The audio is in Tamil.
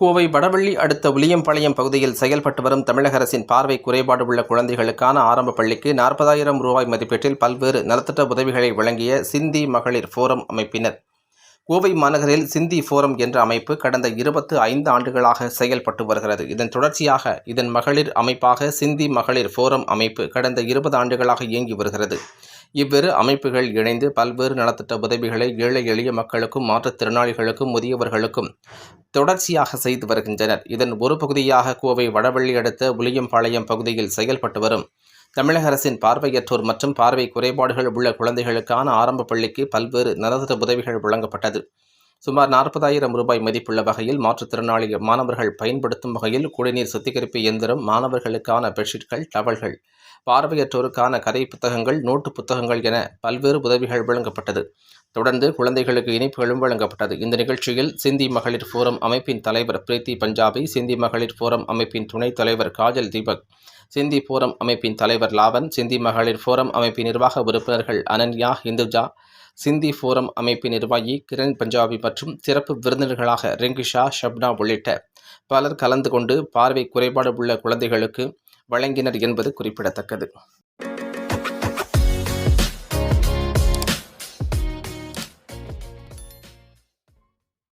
கோவை வடவள்ளி அடுத்த உளியம்பாளையம் பகுதியில் செயல்பட்டு வரும் தமிழக அரசின் பார்வை குறைபாடு உள்ள குழந்தைகளுக்கான ஆரம்ப பள்ளிக்கு நாற்பதாயிரம் ரூபாய் மதிப்பீட்டில் பல்வேறு நலத்திட்ட உதவிகளை வழங்கிய சிந்தி மகளிர் ஃபோரம் அமைப்பினர். கோவை மாநகரில் சிந்தி ஃபோரம் என்ற அமைப்பு கடந்த இருபத்து ஐந்து ஆண்டுகளாக செயல்பட்டு வருகிறது. இதன் தொடர்ச்சியாக இதன் மகளிர் அமைப்பாக சிந்தி மகளிர் ஃபோரம் அமைப்பு கடந்த இருபது ஆண்டுகளாக இயங்கி வருகிறது. இவ்விரு அமைப்புகள் இணைந்து பல்வேறு நலத்திட்ட உதவிகளை ஏழை எளிய மக்களுக்கும் மாற்றுத்திறனாளிகளுக்கும் முதியவர்களுக்கும் தொடர்ச்சியாக செய்து வருகின்றனர். இதன் ஒரு பகுதியாக கோவை வடவள்ளி அடுத்த உளியம்பாளையம் பகுதியில் செயல்பட்டு வரும் தமிழக அரசின் பார்வையற்றோர் மற்றும் பார்வை குறைபாடுகள் உள்ள குழந்தைகளுக்கான ஆரம்ப பள்ளிக்கு பல்வேறு நலத்திட்ட உதவிகள் வழங்கப்பட்டது. சுமார் நாற்பதாயிரம் ரூபாய் மதிப்புள்ள வகையில் மாற்றுத்திறனாளி மாணவர்கள் பயன்படுத்தும் வகையில் குடிநீர் சுத்திகரிப்பு இயந்திரம் மாணவர்களுக்கான பெட்ஷீட்கள் டவல்கள் பார்வையற்றோருக்கான கதை புத்தகங்கள் நோட்டு புத்தகங்கள் என பல்வேறு உதவிகள் வழங்கப்பட்டது. தொடர்ந்து குழந்தைகளுக்கு இனிப்புகளும் வழங்கப்பட்டது. இந்த நிகழ்ச்சியில் சிந்தி மகளிர் ஃபோரம் அமைப்பின் தலைவர் பிரீத்தி பஞ்சாபி சிந்தி மகளிர் ஃபோரம் அமைப்பின் துணைத் தலைவர் காஜல் தீபக் சிந்தி ஃபோரம் அமைப்பின் தலைவர் லாவன் சிந்தி மகளிர் ஃபோரம் அமைப்பின் நிர்வாக உறுப்பினர்கள் அனன்யா இந்துஜா சிந்தி ஃபோரம் அமைப்பின் நிர்வாகி கிரண் பஞ்சாபி மற்றும் சிறப்பு விருந்தினர்களாக ரிங்கிஷா ஷப்னா உள்ளிட்ட பலர் கலந்து கொண்டு பார்வை குறைபாடு உள்ள குழந்தைகளுக்கு வழங்கினர் என்பது குறிப்பிடத்தக்கது.